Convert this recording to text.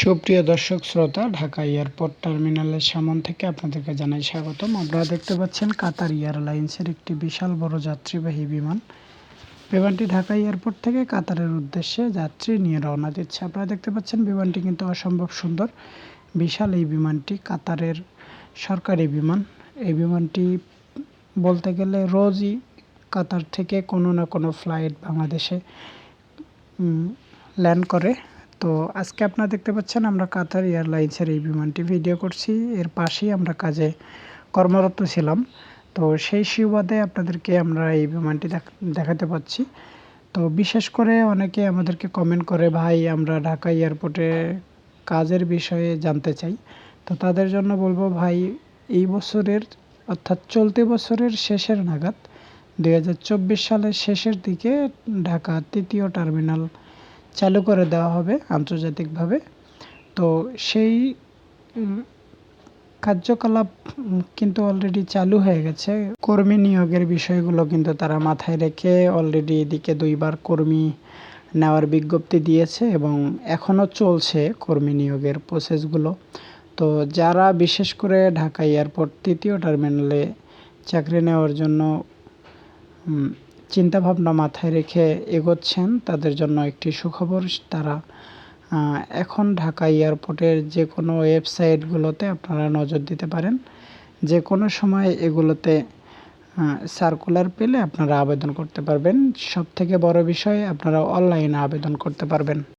সুপ্রিয় দর্শক, শ্রোতা, ঢাকা এয়ারপোর্ট টার্মিনালের সামন থেকে আপনাদেরকে জানাই স্বাগতম। আপনারা দেখতে পাচ্ছেন কাতার এয়ারলাইন্সের একটি বিশাল বড় যাত্রীবাহী বিমান। বিমানটি ঢাকা এয়ারপোর্ট থেকে কাতারের উদ্দেশ্যে যাত্রী নিয়ে রওনা দিচ্ছে। আপনারা দেখতে পাচ্ছেন বিমানটি কিন্তু অসম্ভব সুন্দর। বিশাল এই বিমানটি কাতারের সরকারি বিমান। এই বিমানটি বলতে গেলে রোজই কাতার থেকে কোনো না কোনো ফ্লাইট বাংলাদেশে ল্যান্ড করে। তো আজকে আপনারা দেখতে পাচ্ছেন, আমরা কাতার এয়ারলাইন্সের এই বিমানটি ভিডিও করছি। এর পাশেই আমরা কাজে কর্মরত ছিলাম। তো সেই সুবাদে আপনাদেরকে আমরা এই বিমানটি দেখাতে পাচ্ছি। তো বিশেষ করে অনেকে আমাদেরকে কমেন্ট করে, ভাই, আমরা ঢাকা এয়ারপোর্টে কাজের বিষয়ে জানতে চাই। তো তাদের জন্য বলব, ভাই, এই বছরের, অর্থাৎ চলতি বছরের শেষের নাগাদ দু হাজার চব্বিশ সালের শেষের দিকে ঢাকা তৃতীয় টার্মিনাল চালু করে দেওয়া হবে আন্তর্জাতিকভাবে। তো সেই কার্যকলাপ কিন্তু অলরেডি চালু হয়ে গেছে। কর্মী নিয়োগের বিষয়গুলো কিন্তু তারা মাথায় রেখে অলরেডি এদিকে দুইবার কর্মী নেওয়ার বিজ্ঞপ্তি দিয়েছে এবং এখনও চলছে কর্মী নিয়োগের প্রসেসগুলো তো যারা বিশেষ করে ঢাকা এয়ারপোর্ট তৃতীয় টার্মিনালে চাকরি নেওয়ার জন্য চিন্তাভাবনা মাথায় রেখে এগোচ্ছেন। তাদের জন্য একটি সুখবর, তারা এখন ঢাকা এয়ারপোর্টের যে কোনো ওয়েবসাইটগুলোতে আপনারা নজর দিতে পারেন। যে কোনো সময় এগুলোতে সার্কুলার পেলে আপনারা আবেদন করতে পারবেন। সব থেকে বড় বিষয়, আপনারা অনলাইনে আবেদন করতে পারবেন।